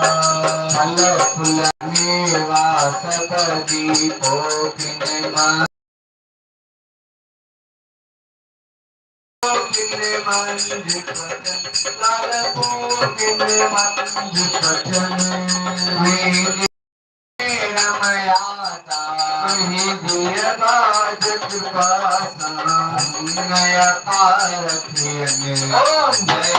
फल फूलने वा सब दीपोखिन मन मंदिर रमयाता दिय बाज कृपा सा नया पारथियन जय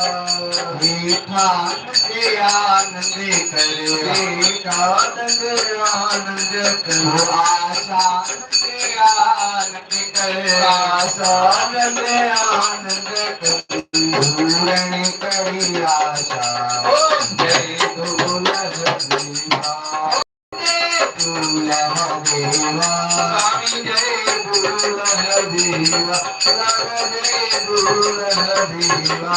न करंद आसा गयाण करिया जय झूलेलाल భూలహదేవా జయ భూలహదేవా జయ భూలహదేవా